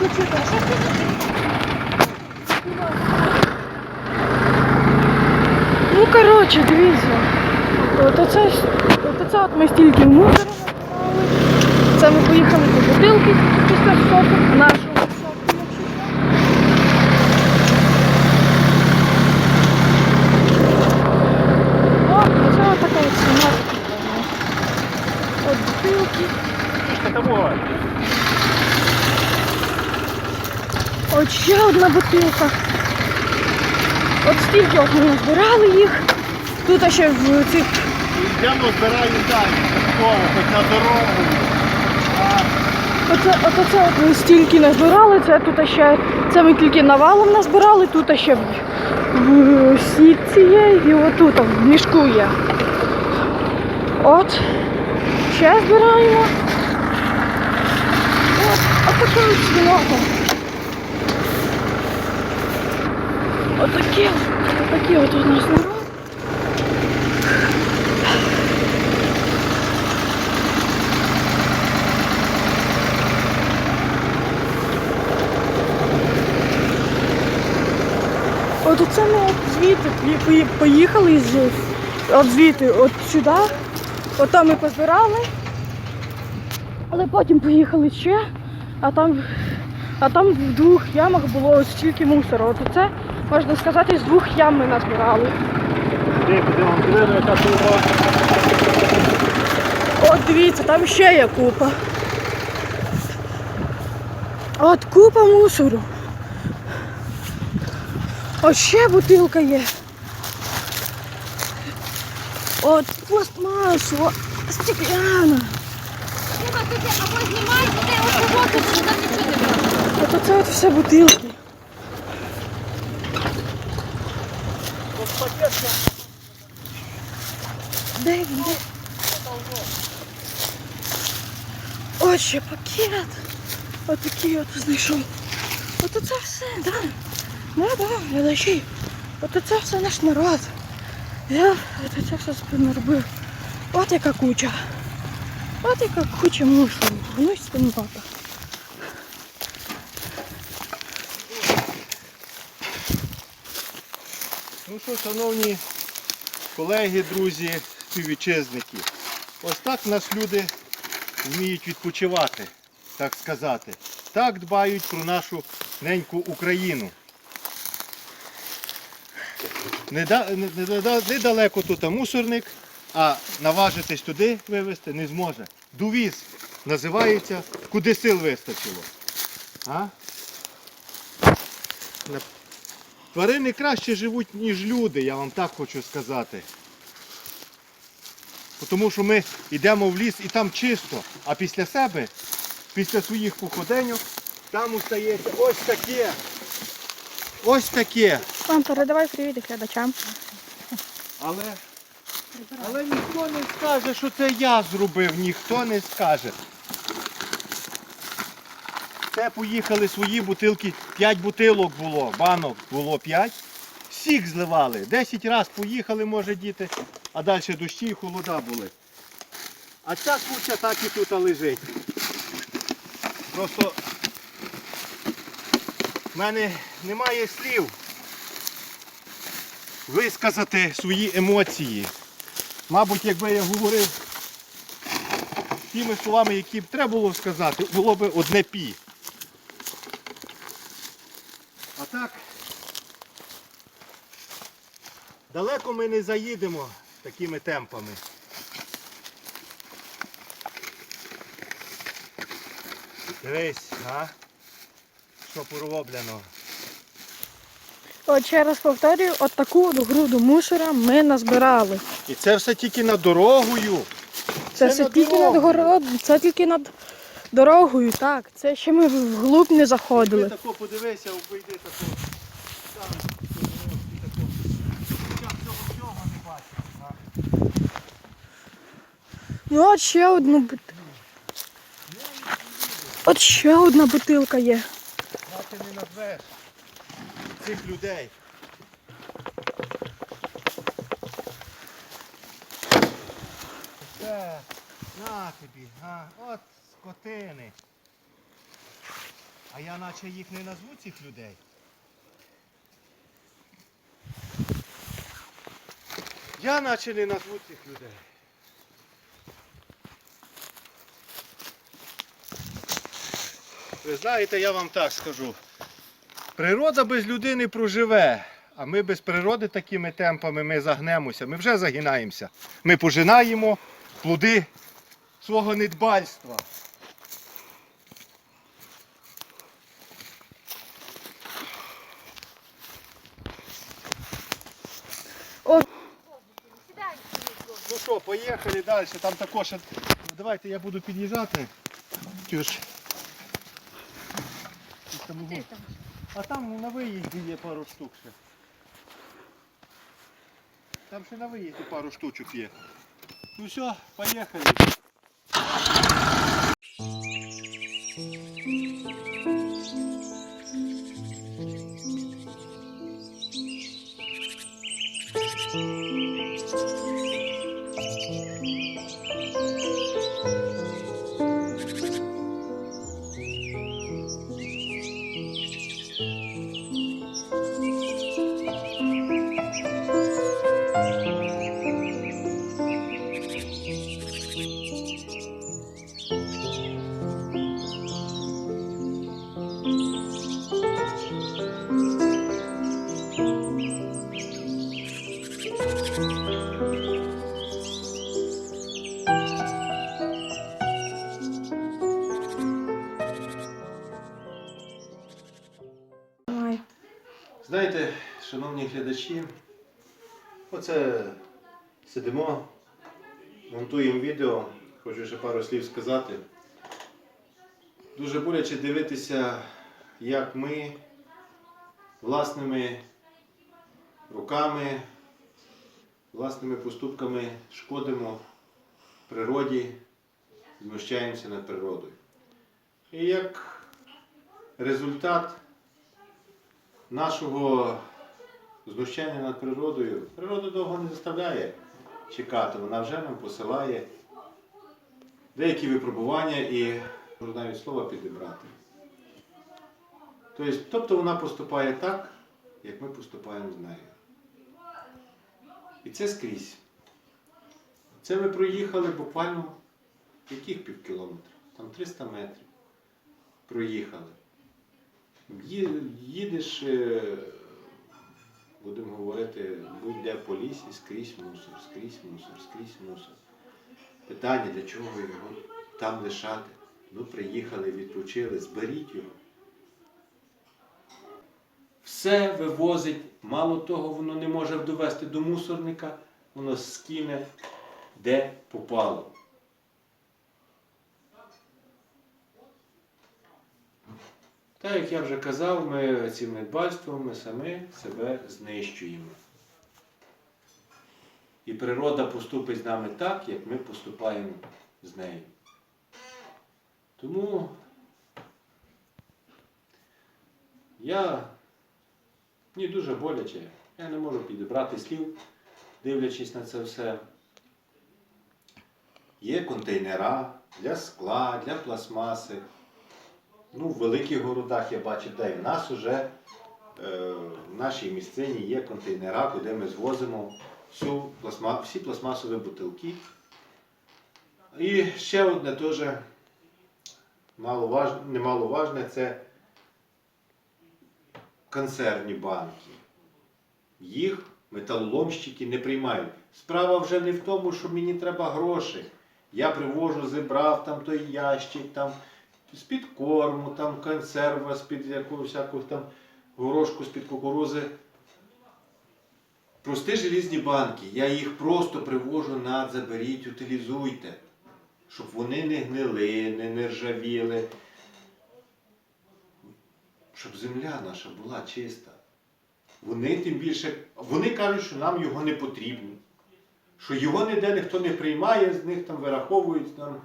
Ну, коротше, дивіться. От оце, от оце от ми стільки мусора набирали. Це ми поїхали по бутилки після соку, нашого соку, якщо що. О, оце от така от ціна. От бутилки. От ще одна бутилка. От стільки от ми збирали їх. Тут ще в цих Йдемо, збираємо далі. Хоч на дорогу. Оце, от оце от ми стільки назбирали, це тут ще, це ми тільки навалом назбирали, тут ще в, в сітці є і отут в мішку є. От, ще збираємо. От, а таке от Отакі, отакі от у нас народ. От оце ми от звідти пої- пої- поїхали з от звідти, от сюди. От там ми позбирали. Але потім поїхали ще, а там, а там в двох ямах було стільки мусору. От оце, можна сказати, з двох ям ми назбирали. От дивіться, там ще є купа. От купа мусору. От ще бутилка є. От пластмасу, стекляна. Слухай, ти або знімай, ти ось воду, що там нічого не було. От оце от все бутилки. Де він? Де? От ще пакет. От такий от знайшов. От оце все, да. Да, да, глядачі. От оце все наш народ. Я от це все наробив. От яка куча. От яка куча мусору. Воно й спиннота. Ну що, шановні колеги, друзі, співвітчизники, ось так нас люди вміють відпочивати, так сказати. Так дбають про нашу неньку Україну. Неда- не- не- не- Недалеко тут мусорник, а наважитись туди вивезти не зможе. Довіз називається, куди сил вистачило. А? Тварини краще живуть, ніж люди, я вам так хочу сказати. Тому що ми йдемо в ліс і там чисто, а після себе, після своїх походеньок, там устається ось таке. Ось таке. Мам, передавай привіт глядачам. Але, але ніхто не скаже, що це я зробив, ніхто не скаже. Це поїхали свої бутилки, 5 бутилок було, банок було 5. Всіх зливали. 10 разів поїхали, може, діти, а далі дощі і холода були. А ця куча так і тут лежить. Просто в мене немає слів висказати свої емоції. Мабуть, якби я говорив тими словами, які б треба було сказати, було б одне пі. А так, далеко ми не заїдемо такими темпами. Дивись, а? Що пороблено. От ще раз повторюю, от таку от груду мусора ми назбирали. І це все тільки над дорогою. Це, Це все над тільки над дорогою. город, це тільки над дорогою, так. Це ще ми вглуб не Ти заходили. тако подивися, обійди тако. Там, і тако. Я цього всього не бачив. а. Ну от ще одну бут- От ще одна бутилка є. А ти не назвеш цих людей. Це, на тобі, а, от скотини. А я наче їх не назву цих людей. Я наче не назву цих людей. Ви знаєте, я вам так скажу. Природа без людини проживе, а ми без природи такими темпами ми загнемося, ми вже загинаємося. Ми пожинаємо плоди свого недбальства. Ну що, поїхали далі. Там також. Давайте я буду під'їжджати. Ось там угу. Ти там. А там на виїзді є пару штук ще. Там ще на виїзді пару штучок є. Ну все, поїхали. Давай. Знаєте, шановні глядачі, оце сидимо, монтуємо відео, хочу ще пару слів сказати. Дуже боляче дивитися, як ми власними руками, власними поступками шкодимо природі, знущаємося над природою. І як результат нашого знущання над природою, природа довго не заставляє чекати, вона вже нам посилає деякі випробування і можу навіть слова підібрати. Тобто, тобто вона поступає так, як ми поступаємо з нею. І це скрізь. Це ми проїхали буквально яких пів кілометра? Там 300 метрів. Проїхали. Їдеш, е, будемо говорити, будь-де по лісі, скрізь мусор, скрізь мусор, скрізь мусор. Питання, для чого його там лишати? Ну, приїхали, відпочили, зберіть його. Все вивозить, мало того, воно не може довести до мусорника, воно скине, де попало. Так як я вже казав, ми цим недбальством самі себе знищуємо. І природа поступить з нами так, як ми поступаємо з нею. Тому я мені дуже боляче, я не можу підібрати слів, дивлячись на це все. Є контейнера для скла, для пластмаси. Ну, в великих городах я бачу, де і в нас вже е, в нашій місцині є контейнера, куди ми звозимо всю пластма, всі пластмасові бутилки. І ще одне теж маловаж, немаловажне це консервні банки. Їх металоломщики не приймають. Справа вже не в тому, що мені треба гроші. Я привожу, зібрав там той ящик, там з-під корму, там консерва, з-під якогось всякого там горошку, з-під кукурузи. Прості желізні банки. Я їх просто привожу на заберіть, утилізуйте. Щоб вони не гнили, не нержавіли. Щоб земля наша була чиста. Вони тим більше, вони кажуть, що нам його не потрібно. Що його ніде ніхто не приймає, з них там вираховують там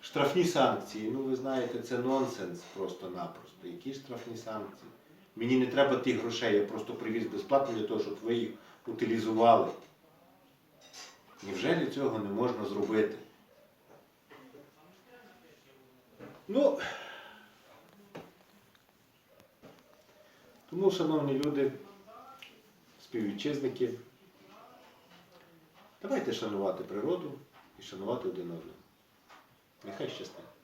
штрафні санкції. Ну ви знаєте, це нонсенс просто-напросто. Які штрафні санкції? Мені не треба тих грошей, я просто привіз безплатно для того, щоб ви їх утилізували. Невже цього не можна зробити? Ну, Тому, шановні люди, співвітчизники, давайте шанувати природу і шанувати один одного. Нехай щастить.